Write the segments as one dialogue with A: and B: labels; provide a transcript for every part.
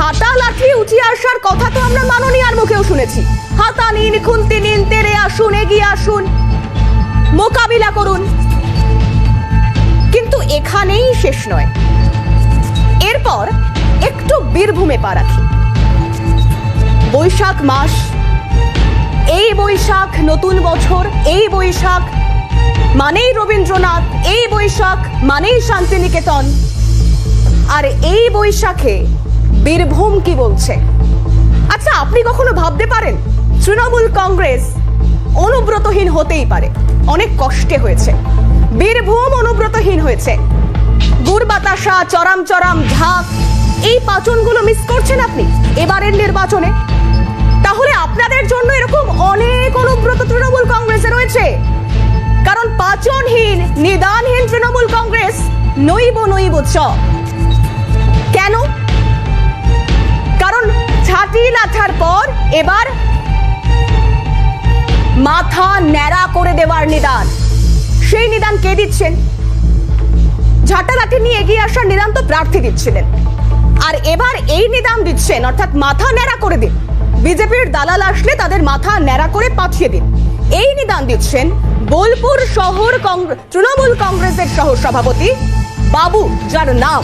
A: ঝাঁটা লাঠি উঠিয়ে আসার কথা তো আমরা মাননীয়ার মুখেও শুনেছি। হাতা নিন, খুন্তি নিন, তেরে আসুন, এগিয়ে আসুন। মোকাবিলা করুন। কিন্তু এখানেই শেষ নয়। এরপর একটু বীরভূমে পা রাখি। বৈশাখ মাস, এই বৈশাখ নতুন বছর, এই বৈশাখ মানেই রবীন্দ্রনাথ, এই বৈশাখ মানেই শান্তিনিকেতন। আর এই বৈশাখে বীরভূম কি বলছে? আচ্ছা আপনি কখনো ভাবতে পারেন, তৃণমূল কংগ্রেস অনুব্রতহীন হতেই পারে। অনেক কষ্টে হয়েছে। বীরভূম অনুব্রতহীন হয়েছে। গুড় বাতাসা, চরাম চরাম, ঝাঁক, এই পাচনগুলো মিস করছেন আপনি এবারের নির্বাচনে? তাহলে আপনাদের জন্য এরকম অনেক অনুব্রত তৃণমূল কংগ্রেসে রয়েছে। কারণ পাচনহীন, নিদানহীন তৃণমূল কংগ্রেস নইব নইব চ। ছাতি লাথার পর এবার মাথা ন্যাড়া করে দেওয়ার নিদান। সেই নিদান কে দিচ্ছেন? নিয়ে এগিয়ে আসার নিদান তো প্রার্থী দিচ্ছিলেন। আর এবার এই নিদান দিচ্ছেন, অর্থাৎ মাথা ন্যাড়া করে দিন। বিজেপির দালাল আসলে তাদের মাথা ন্যাড়া করে পাঠিয়ে দিন। এই নিদান দিচ্ছেন বোলপুর শহর তৃণমূল কংগ্রেসের সহ সভাপতি বাবু, যার নাম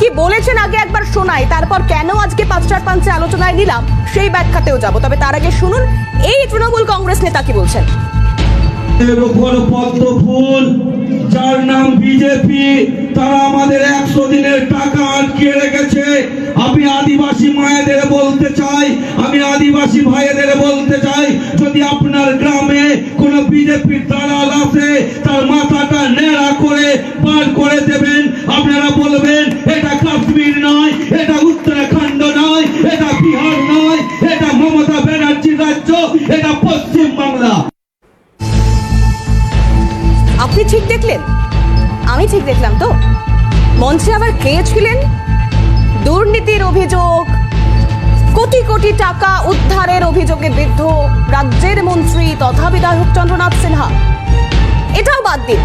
A: কি বলেছেন আগে একবার শোনাই, তারপর কেন আজকে পাঁচটার পাঁচে আলোচনায় নিলাম, সেই ব্যাখ্যাতেও যাব। তবে তার আগে শুনুন, এই তৃণমূল কংগ্রেস নেতা কি বলছেন?
B: যার নাম বিজেপি, তারা আমাদের একশো দিনের টাকা আটকে রেখেছে। আমি আদিবাসী মায়েদের বলতে চাই, আমি আদিবাসী ভাইয়েদের বলতে চাই, যদি আপনার গ্রামে কোনো বিজেপির দালাল আসে তার মাথাটা নেড়া করে বার করে দেবেন আপনারা বলবেন এটা কাশ্মীর নয় এটা উত্তরাখণ্ড নয়, এটা বিহার নয়, এটা মমতা ব্যানার্জির রাজ্য, এটা পশ্চিম বাংলা।
A: আপনি ঠিক দেখলেন? আমি ঠিক দেখলাম তো। মঞ্চে আবার কে ছিলেন? দুর্নীতির অভিযোগ, কোটি কোটি টাকা উদ্ধারের অভিযোগে বিদ্ধ রাজ্যের মন্ত্রী তথা বিধায়ক চন্দ্রনাথ সিনহা। এটাও বাদ দিন।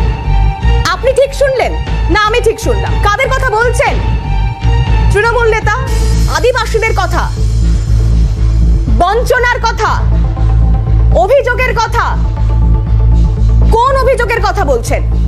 A: আপনি ঠিক শুনলেন? না, আমি ঠিক শুনলাম। কাদের কথা বলছেন? তৃণমূল নেতা আদিবাসীদের কথা বঞ্চনার কথা অভিযোগের কথা কোন অভিযোগের কথা বলছেন?